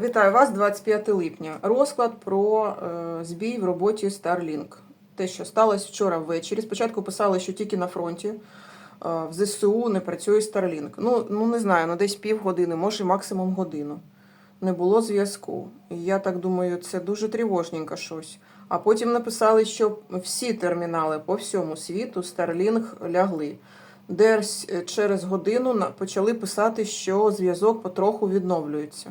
Вітаю вас 25 липня. Розклад про е, збій в роботі Starlink. Те, що сталося вчора ввечері. Спочатку писали, що тільки на фронті е, в ЗСУ не працює Starlink. Ну, ну не знаю, ну десь півгодини, може максимум годину. Не було зв'язку. Я так думаю, це дуже тривожненько щось. А потім написали, що всі термінали по всьому світу Starlink лягли. Десь е, через годину почали писати, що зв'язок потроху відновлюється.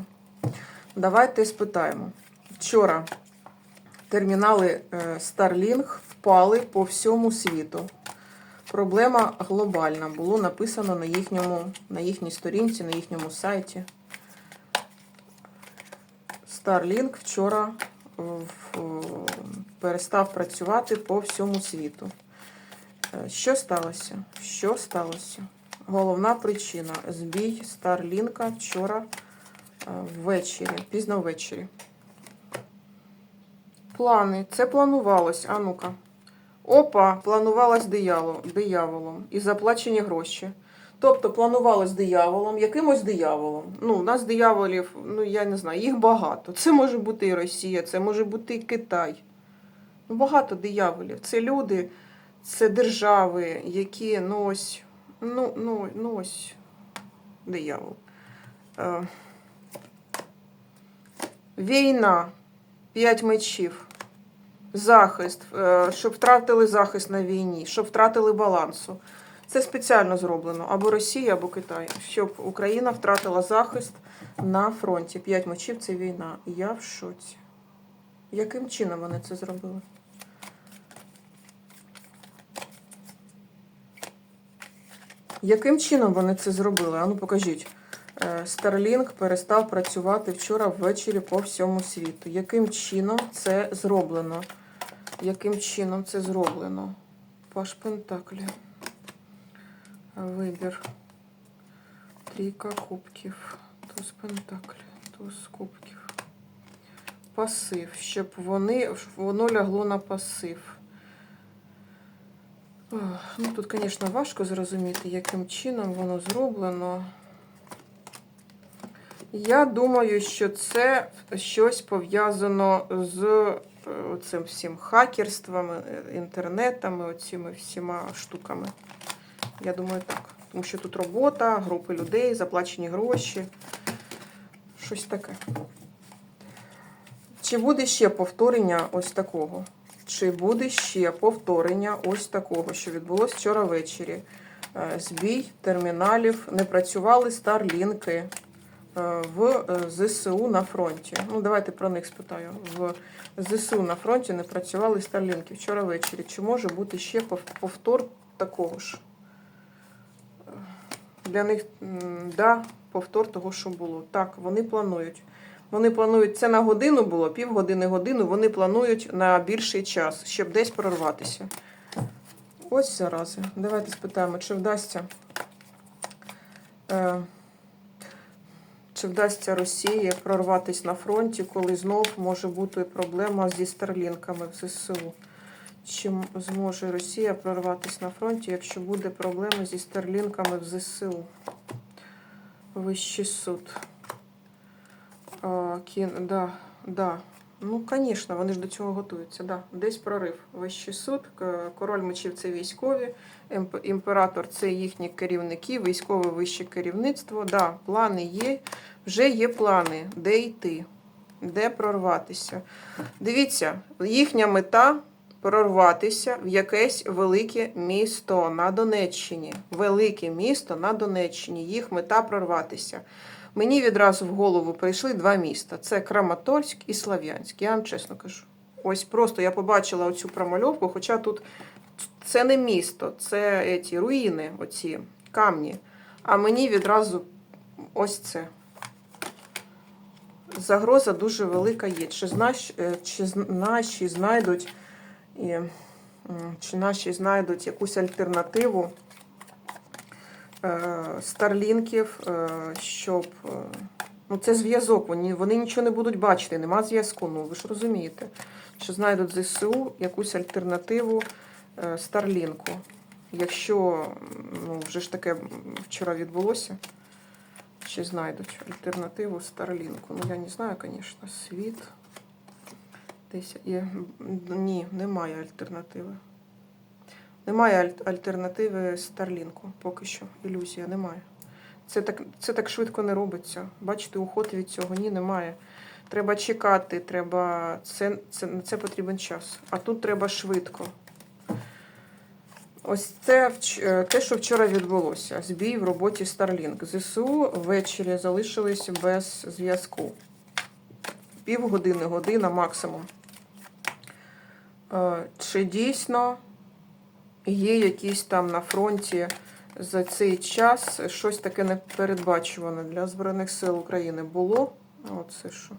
Давайте спитаємо. Вчора термінали е, Starlink впали по всьому світу. Проблема глобальна. Було написано на, їхньому, на їхній сторінці, на їхньому сайті. Starlink вчора е, в- перестав працювати по всьому світу. Е, Що сталося? Що сталося? Головна причина збій Старлінка вчора е, ввечері, пізно ввечері. Плани. Це планувалось. А ну-ка. Опа, планувалось диявол, дияволом і заплачені гроші. Тобто планувалось дияволом, якимось дияволом. Ну, у нас дияволів, ну я не знаю, їх багато. Це може бути і Росія, це може бути і Китай. Ну, багато дияволів. Це люди, це держави, які ну ось, ну, ну, ну ось диявол. Війна, п'ять мечів, захист, е, щоб втратили захист на війні, щоб втратили балансу. Це спеціально зроблено або Росія, або Китай, щоб Україна втратила захист на фронті. П'ять мечів це війна. Я в шоці. Яким чином вони це зробили? Яким чином вони це зробили? Ану покажіть. Е, Starlink перестав працювати вчора ввечері по всьому світу. Яким чином це зроблено? Яким чином це зроблено? Паш Пентаклі. Вибір. Трійка кубків. Туз Пентаклі. Туз кубків. Пасив. Щоб вони, воно лягло на пасив. Ну, тут, звісно, важко зрозуміти, яким чином воно зроблено. Я думаю, що це щось пов'язано з е, цим всім хакерством, е, інтернетами, оціми всіма штуками. Я думаю, так. Тому що тут робота, групи людей, заплачені гроші. Щось таке. Чи буде ще повторення ось такого? Чи буде ще повторення ось такого, що відбулося вчора ввечері? Е, Збій терміналів, не працювали старлінки в е, ЗСУ на фронті. Ну, давайте про них спитаю. В ЗСУ на фронті не працювали старлінки вчора ввечері. Чи може бути ще повтор такого ж? Е, Для них, да, повтор того, що було. Так, вони планують. Вони планують це на годину було, півгодини, годину. Вони планують на більший час, щоб десь прорватися. Ось зарази. Давайте спитаємо, чи вдасться. Чи вдасться Росії прорватися на фронті, коли знов може бути проблема зі старлінками в ЗСУ? Чи зможе Росія прорватися на фронті, якщо буде проблема зі старлінками в ЗСУ? Вищий суд. А, кін, да, да. Ну, звісно, вони ж до цього готуються. Да. Десь прорив. Вищий суд, король мечів це військові, імператор це їхні керівники, військове вище керівництво. Да, плани є. Вже є плани, де йти, де прорватися. Дивіться, їхня мета прорватися в якесь велике місто на Донеччині. Велике місто на Донеччині. Їх мета прорватися. Мені відразу в голову прийшли два міста: це Краматорськ і Слов'янськ. Я вам чесно кажу. Ось просто я побачила оцю промальовку, хоча тут це не місто, це ці руїни, оці камні. А мені відразу ось це. Загроза дуже велика є. Чи, знаш, е, чи наші знайдуть, чи наші знайдуть якусь альтернативу старлінків, е, щоб. е, Ну, це зв'язок, вони, вони нічого не будуть бачити, нема зв'язку. Ну, ви ж розумієте, що знайдуть ЗСУ якусь альтернативу е, Старлінку. Якщо ну, вже ж таке вчора відбулося, Чи знайдуть альтернативу Старлінку. Ну, я не знаю, звісно, світ. Десь є. Ні, немає альтернативи. Немає аль- альтернативи Старлінку. Поки що. Ілюзія немає. Це так, це так швидко не робиться. Бачите, уход від цього ні, немає. Треба чекати, треба. Це, це, на це потрібен час. А тут треба швидко. Ось це е, те, що вчора відбулося. Збій в роботі Starlink. ЗСУ ввечері залишились без зв'язку. Півгодини, година максимум. Е, Чи дійсно є якісь там на фронті за цей час щось таке непередбачуване для Збройних сил України було? Оце що?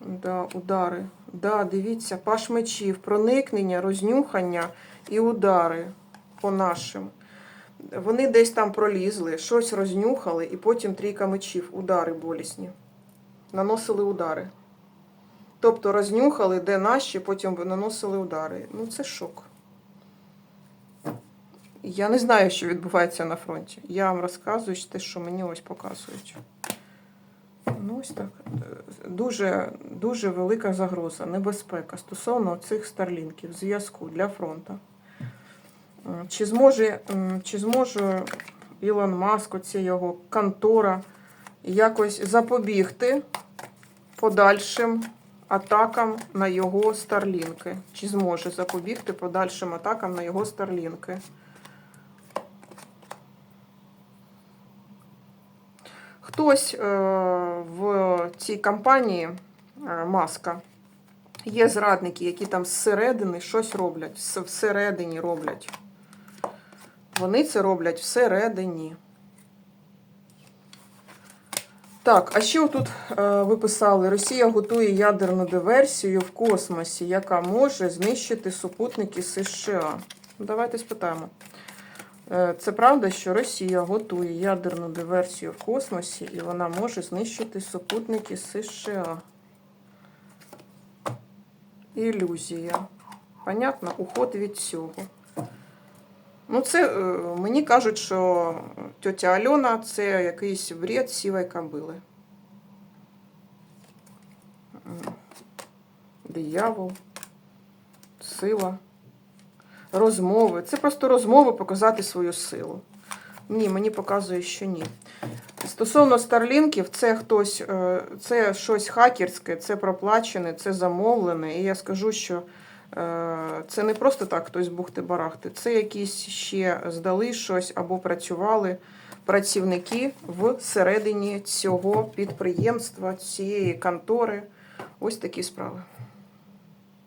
Да, удари. Да, дивіться, паш мечів, проникнення, рознюхання і удари по нашим. Вони десь там пролізли, щось рознюхали, і потім трійка мечів, удари болісні. Наносили удари. Тобто рознюхали, де наші, потім наносили удари. Ну, це шок. Я не знаю, що відбувається на фронті. Я вам розказую те, що мені ось показують. Ну, ось так. Дуже, дуже велика загроза, небезпека стосовно цих старлінків, зв'язку для фронту. Чи зможе, чи зможе Ілон Маск, оці його контора, якось запобігти подальшим атакам на його старлінки? Чи зможе запобігти подальшим атакам на його старлінки? Хтось е, в цій кампанії е, Маска є зрадники, які там зсередини щось роблять, всередині роблять. Вони це роблять всередині. Так, а ще тут е, ви писали, Росія готує ядерну диверсію в космосі, яка може знищити супутники США. Давайте спитаємо. Е, Це правда, що Росія готує ядерну диверсію в космосі і вона може знищити супутники США. Ілюзія. Понятно? Уход від цього. Ну, це е, мені кажуть, що тетя Альона це якийсь бред сівої кобили. Диявол, сила розмови. Це просто розмови показати свою силу. Ні, мені показує, що ні. Стосовно старлінків, це хтось, е, це щось хакерське, це проплачене, це замовлене. І я скажу, що е, це не просто так хтось бухти-барахти. Це якісь ще здали щось або працювали працівники всередині цього підприємства, цієї контори. Ось такі справи.